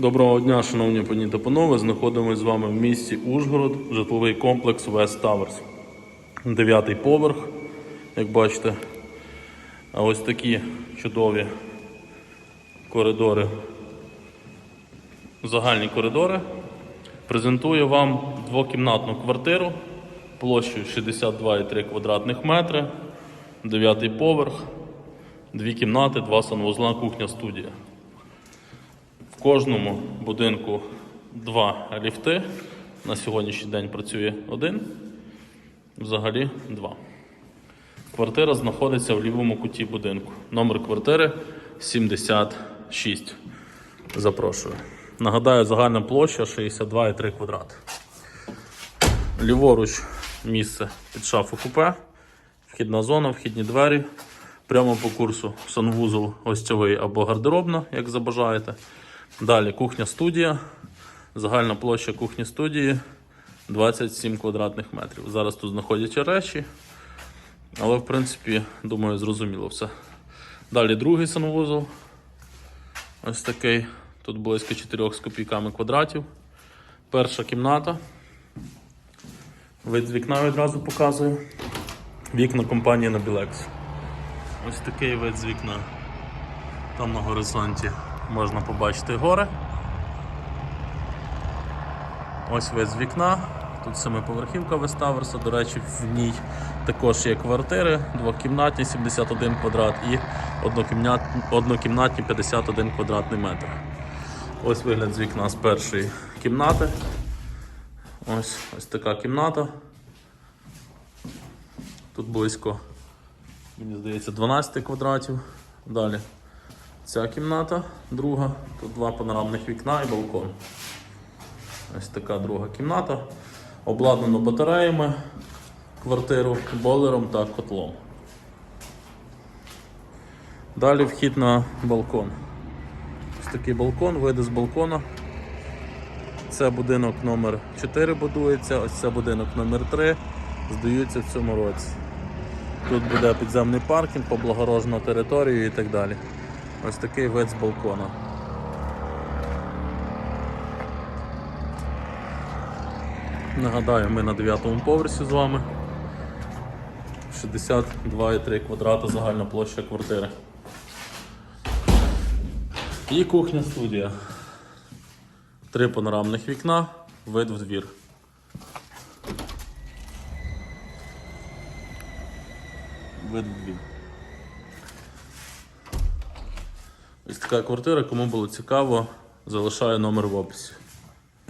Доброго дня, шановні пані та панове. Знаходимося з вами в місті Ужгород, житловий комплекс West Towers. Дев'ятий поверх, як бачите. А ось такі чудові коридори, загальні коридори. Презентую вам двокімнатну квартиру площею 62,3 квадратних метри, дев'ятий поверх, дві кімнати, два санвузла, кухня, студія. В кожному будинку два ліфти. На сьогоднішній день працює один, взагалі два. Квартира знаходиться в лівому куті будинку. Номер квартири 76. Запрошую. Нагадаю, загальна площа 62,3 квадрати. Ліворуч місце під шафу купе, вхідна зона, вхідні двері. Прямо по курсу санвузол гостьовий або гардеробна, як забажаєте. Далі кухня студія. Загальна площа кухні студії 27 квадратних метрів. Зараз тут знаходяться речі, але в принципі, думаю, зрозуміло все. Далі другий санвузол. Ось такий. Тут близько 4 з копійками квадратів. Перша кімната. Вид з вікна відразу показую. Вікна компанії Nabilex. Ось такий вид з вікна. Там на горизонті можна побачити гори. Ось вид з вікна. Тут семиповерхівка Веставерса. До речі, в ній також є квартири, двокімнатні 71 квадрат і однокімнатні 51 квадратний метр. Ось вигляд з вікна з першої кімнати. Ось, ось така кімната. Тут близько, мені здається, 12 квадратів. Далі ця кімната, друга. Тут два панорамних вікна і балкон. Ось така друга кімната. Обладнано батареями, квартиру, бойлером та котлом. Далі вхід на балкон. Ось такий балкон, вийде з балкона. Це будинок номер 4 будується, ось це будинок номер 3 здаються в цьому році. Тут буде підземний паркінг, поблагорожена територію і так далі. Ось такий вид з балкона. Нагадаю, ми на 9 поверсі з вами. 62,3 квадрата загальна площа квартири. І кухня студія. Три панорамних вікна, вид в двір. Вид в двір. Ось така квартира, кому було цікаво, залишаю номер в описі.